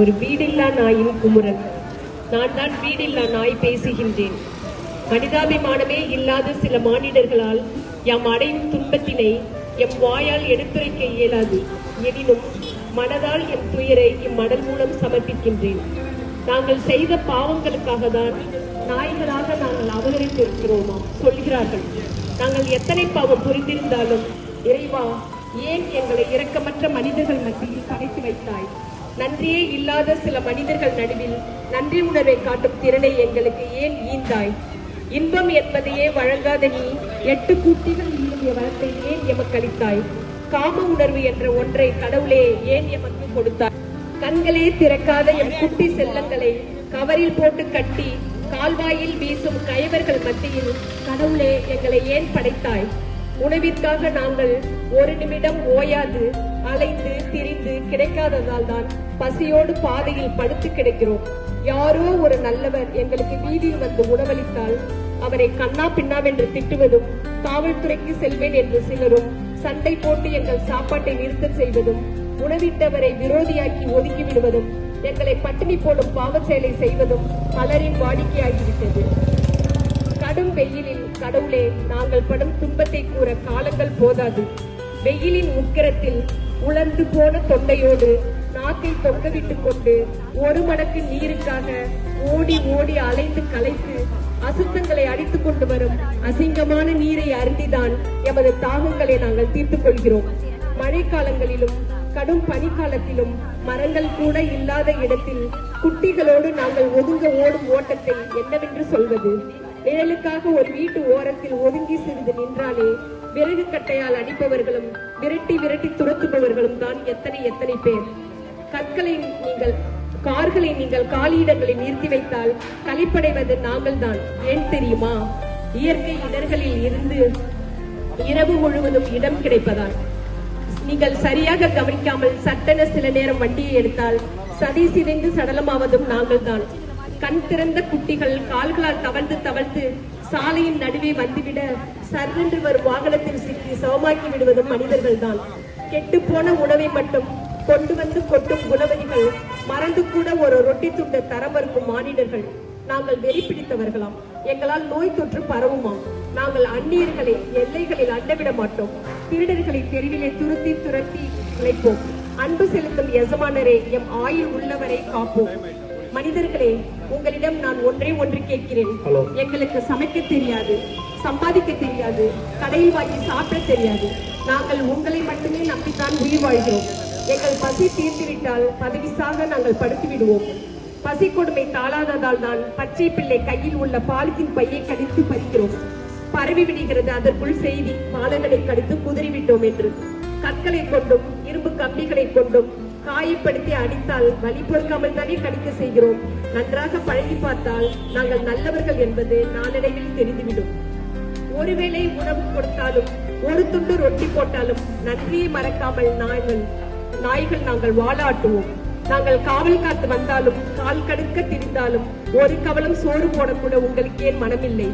ஒரு வீடில்லா நாயின் குமுறல். நான் தான் வீடில்லா நாய் பேசுகின்றேன். மனிதாபிமானமே இல்லாத சில மானிடர்களால் எம் அடையும் துன்பத்தினை எம் வாயால் எடுத்துரைக்க இயலாது. எனினும் மனதால் எம் துயரை இம்மடல் மூலம் சமர்ப்பிக்கின்றேன். நாங்கள் செய்த பாவங்களுக்காக தான் நாய்களாக நாங்கள் அவதரித்திருக்கிறோமா சொல்கிறார்கள். நாங்கள் எத்தனை பாவம் புரிந்திருந்தாலும் இறைவா ஏன் எங்களை இரக்கமற்ற மனிதர்கள் மத்தியில் படைத்து வைத்தாய்? நன்றியே இல்லாத சில மனிதர்கள் நடுவில் நன்றி உணர்வை காட்டும் திறனை எங்களுக்கு ஏன் ஈந்தாய்? இன்பம் என்பதையே வழங்காத நீ எட்டு கூட்டிகள் ஈண்டிய வளத்தை ஏன் எமக்களித்தாய் காம உணர்வு என்ற ஒன்றை கடவுளே ஏன் எமக்கு கொடுத்தாய்? கண்களே திறக்காத எம் குட்டி செல்லங்களை கவரில் போட்டு கட்டி கால்வாயில் வீசும் கயவர்கள் மத்தியில் கடவுளே எங்களை ஏன் படைத்தாய்? உணவிற்காக நாங்கள் ஒரு நிமிடம் ஓயாது அலைந்து திரிந்து கிடைக்காததால் தான் பசியோடு பாதையில் படுத்து கிடைக்கிறோம். யாரோ ஒரு நல்லவர் எங்களுக்கு வீதியில் வந்து உணவளித்தால் அவரை கண்ணா பின்னாவென்று திட்டுவதும் காவல்துறைக்கு செல்வேன் என்று சிலரும் சண்டை போட்டு எங்கள் சாப்பாட்டை நிறுத்தச் செய்வதும் உணவிட்டவரை விரோதியாக்கி ஒதுக்கி விடுவதும் எங்களை பட்டினி போடும் பாவச் செயலை செய்வதும் பலரின் வாடிக்கையாகிவிட்டது. கடும் வெயிலில் கடவுளே நாங்கள் படும் துன்பத்தை கூற காலங்கள் போதாது. வெயிலின் உக்கிரத்தில் உலர்ந்து போன தொண்டையோடு நாக்கை தொங்கவிட்டுக் கொண்டு ஒரு மடக்கு நீருக்காக ஓடி ஓடி அலைந்து களைத்து அசுத்தங்களை அடித்துக் கொண்டு வரும் அசிங்கமான நீரை அருந்திதான் எமது தாகங்களை நாங்கள் தீர்த்துக் கொள்கிறோம். மழைக்காலங்களிலும் கடும் பனிக்காலத்திலும் மரங்கள் கூட இல்லாத இடத்தில் குட்டிகளோடு நாங்கள் ஒதுங்க ஓடும் ஓட்டத்தை என்னவென்று சொல்வது? நிழலுக்காக ஒரு வீட்டு ஓரத்தில் ஒதுங்கி சிறிது நின்றாலே விறகு கட்டையால் அடிப்பவர்களும் விரட்டி விரட்டி துரத்துபவர்களும் தான் எத்தனை எத்தனை பேர். கற்களை நீங்கள் கார்களை நீங்கள் காலியிடங்களில் நிறுத்தி வைத்தால் கழிப்படைவது நாங்கள் தான். ஏன் தெரியுமா? இயற்கை இடர்களில் இருந்து இரவு முழுவதும் இடம் கிடைப்பதால். நீங்கள் சரியாக கவனிக்காமல் சட்டென சில நேரம் வண்டியை எடுத்தால் சதி சிதைந்து சடலமாவதும் நாங்கள் தான். கண் திறந்த குட்டிகள் கால்களால் தவழ்ந்து தவழ்ந்து சாலையின் நடுவே வந்துவிட சர்வென்று வரும் வாகனத்தில் சிக்கி சமமாக்கி விடுவதும் மனிதர்கள்தான். கெட்டு போன உணவை மட்டும் கொண்டு வந்து கொட்டும் குணவதிகள் மறந்து கூட ஒரு ரொட்டி துண்டை தர மறுக்கும் மானிடர்கள். நாங்கள் வெறி பிடித்தவர்களாம். எங்களால் நோய் தொற்று பரவுமாம். நாங்கள் அந்நியர்களை எல்லைகளில் அண்டவிட மாட்டோம். திருடர்களை தெருவிலே துருத்தி துரத்தி உழைப்போம் அன்பு செலுத்தும் எஜமானரே எம் ஆயுள் உள்ளவரை காப்போம். மனிதர்களே உங்களிடம் நான் ஒன்றே ஒன்று கேட்கிறேன். எங்களுக்கு சமைக்க தெரியாது சம்பாதிக்க தெரியாது கடையில் வாங்கி சாப்பிட தெரியாது. நாங்கள் உங்களை மட்டுமே நம்பித்தான் உயிர் வாழ்கிறோம். எங்கள் பசி தீர்த்து விட்டால் பதவிசாக நாங்கள் படுத்து விடுவோம். பசி கொடுமை தாளாததால் தான் பச்சை பிள்ளை கையில் உள்ள பாலித்தீன் பையை கடித்து பறிக்கிறோம். பரவி விடுகிறது அதற்குள் செய்தி பாலங்களை கடித்து குதறிவிட்டோம் என்று. கற்களை கொண்டும் இரும்பு கம்பிகளை கொண்டும் காயப்படுத்தி அடித்தால் வலி பொறுக்காமல் தானே கடிக்க செய்கிறோம். நன்றாக பழகி பார்த்தால் நாங்கள் நல்லவர்கள் என்பது நாளடைவில் தெரிந்துவிடும். ஒருவேளை உணவு கொடுத்தாலும் ஒரு துண்டு ரொட்டி போட்டாலும் நன்றியை மறக்காமல் நாய்கள் நாய்கள் நாங்கள் வாழாட்டுவோம் நாங்கள் காவல் காத்து வந்தாலும் கால் கடுக்க திரிந்தாலும் ஒரு கவலம் சோறு போடக்கூட உங்களுக்கு ஏன் மனமில்லை?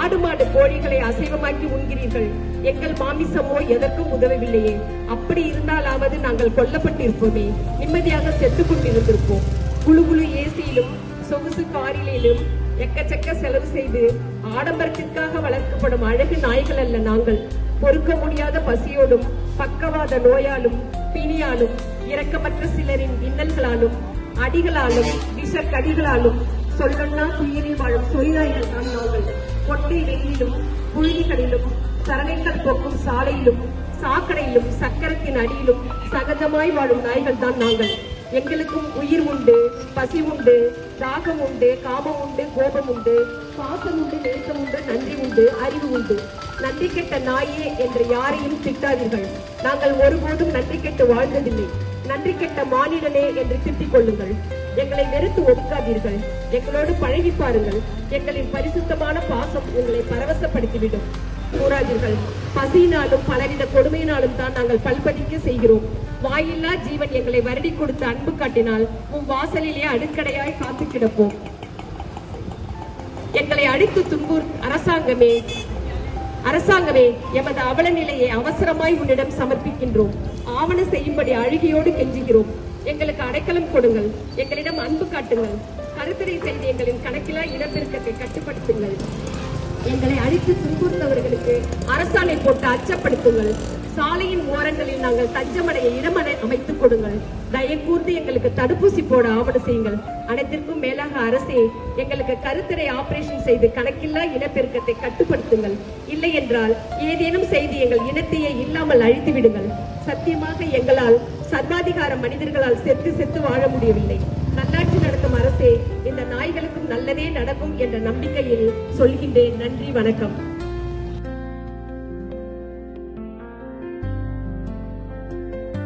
ஆடு மாடு கோழிகளை அசைவமாக்கி உண்கிறீர்கள். எங்கள் மாமிசமோ எதற்கும் உதவவில்லையே. அப்படி இருந்தாலாவது நாங்கள் கொல்லப்பட்டிருப்போமே. நிம்மதியாக செத்துக் கொண்டிருந்திருப்போம். குழு குழு ஏசியிலும் சொகுசு காரிலும் எக்கச்சக்க செலவு செய்து ஆடம்பரத்திற்காக வளர்க்கப்படும் அழகு நாய்கள் அல்ல நாங்கள். பொறுக்க முடியாத பசியோடும் பக்கவாத நோயாலும் பிணியாலும் இரக்கமற்ற சிலரின் இன்னல்களாலும் அடிகளாலும் விஷக்கடிகளாலும் சொல்லன்னா துயிரில் வாழும் சொரிநாய்கள் தான் நாங்கள். கொட்டை வெயிலிலும் புழுதிகளிலும் சரணைகள் போக்கும் சாலையிலும் சாக்கடையிலும் சக்கரத்தின் அடியிலும் சகஜமாய் வாழும் நாய்கள் தான் நாங்கள். எங்களுக்கும் உயிர் உண்டு பசி உண்டு தாகம் உண்டு காமம் உண்டு கோபம் உண்டு பாசம் உண்டு நேசம் உண்டு நன்றி உண்டு அறிவு உண்டு. நன்றி கெட்ட நாயே என்று யாரையும் திட்டாதீர்கள். நாங்கள் ஒருபோதும் நன்றி கெட்டு வாழ்ந்ததில்லை நன்றி கெட்ட மானிடனே என்று திட்டிக் கொள்ளுங்கள். எங்களை வெறுத்து ஒதுக்காதீர்கள். எங்களோடு பழகி பாருங்கள். எங்களின் பரிசுத்தமான பாசம் உங்களை பரவசப்படுத்திவிடும். கூறாதீர்கள் பசியினாலும் பலவித கொடுமையினாலும் தான் நாங்கள் பல்படிக்க செய்கிறோம். வாயில்லா ஜீவன் எங்களை வருடி கொடுத்து அன்பு காட்டினால் உன் வாசலிலே அடுக்கடையாய் காத்து கிடப்போம். எங்களை அடித்து துன்பூர் அரசாங்கமே அரசாங்கமே எமது அவல நிலையை அவசரமாய் உன்னிடம் சமர்ப்பிக்கின்றோம். ஆவண செய்யும்படி அழுகையோடு கெஞ்சுகிறோம். எங்களுக்கு அடைக்கலம் கொடுங்கள். எங்களிடம் அன்பு காட்டுங்கள். கருத்தடை செய்து எங்களின் கணக்கிலா இடப்பெருக்கத்தை கட்டுப்படுத்துங்கள். எங்களை அழித்து துன்புறுத்தவர்களுக்கு அரசாணை போட்டு அச்சப்படுத்துங்கள். சாலையின் ஓரங்களில் நாங்கள் தஞ்சமடைய இடமடை அமைத்துக் கொடுங்கள். தயக்கூர்ந்து எங்களுக்கு தடுப்பூசி போட ஆவணம் செய்யுங்கள். அனைத்திற்கும் மேலாக அரசே எங்களுக்கு கருத்தரை ஆபரேஷன் செய்து கணக்கில்லா இனப்பெருக்கத்தை கட்டுப்படுத்துங்கள். இல்லை என்றால் ஏதேனும் செய்து எங்கள் இனத்தையே இல்லாமல் அழித்து விடுங்கள். சத்தியமாக எங்களால் சர்வாதிகார மனிதர்களால் செத்து செத்து வாழ முடியவில்லை. நல்லாட்சி நடத்தும் அரசே நல்லதே நடக்கும் என்ற நம்பிக்கையில் சொல்கின்றேன். நன்றி வணக்கம்.